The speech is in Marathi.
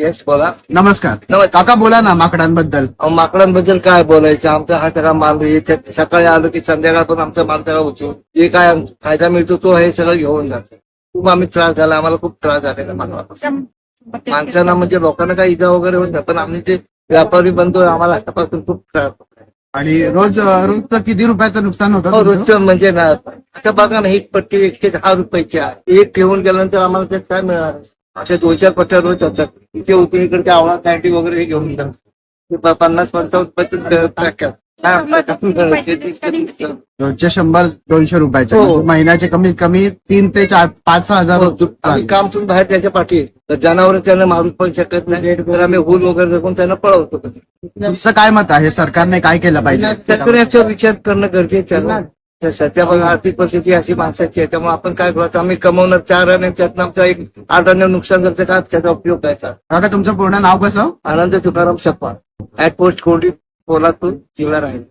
येस बोला. नमस्कार. नमस्कार. काका बोला ना माकडांबद्दल. अहो, माकडांबद्दल काय बोलायचं? आमचा हा सगळा माल सकाळी आलो की संध्याकाळ पण आमचा माल सगळा उचलून जे काय फायदा मिळतो तो हे सगळं घेऊन जातो. खूप आम्ही त्रास झाला. आम्हाला खूप त्रास झालेला मानवाचा माणसांना म्हणजे लोकांना काही इजा वगैरे होत नाही पण आम्ही जे व्यापारी बनतो आम्हाला आतापासून खूप त्रास होतो. आणि रोज रोजचं किती रुपयाचं नुकसान होतं हो तुमचं? रोजचं म्हणजे ना आता बघा ना ही पट्टी एकशे दहा रुपयाची आहे. एक ठेवून गेल्यानंतर आम्हाला त्यात काय मिळणार? अशा दोन चार पट्ट्या रोज असतात. इथे होते इकडे आवळा कॅन्टी वगैरे हे घेऊन जातात. प- पन्नास पंचावन्न? रोजचे शंभर दोनशे रुपयाचे. हो. म्हणजे महिन्याचे कमीत कमी तीन ते चार पाच सहा हजार हो, काम करून बाहेर त्याच्या पाठी जनावर त्यांना मारू पण शकत नाही. तर आम्ही हूल वगैरे दाखवून त्यांना पळवतो. तुमचं काय मत आहे? सरकारने काय केलं पाहिजे? विचार करणं गरजेचं आहे. ना तर सध्या बघा आर्थिक परिस्थिती अशी माणसाची आहे. त्यामुळे आपण काय करायचं आम्ही कमवणार चार आणि त्यातनं आमचं एक आठ आणि नुकसान झालं तर काय त्याचा उपयोग करायचा काका तुमचं पूर्ण नाव कसं? आनंद तुकाराम सप्पा ऍट पोस्ट कोर्टी पोलादपूर जिल्हा राहील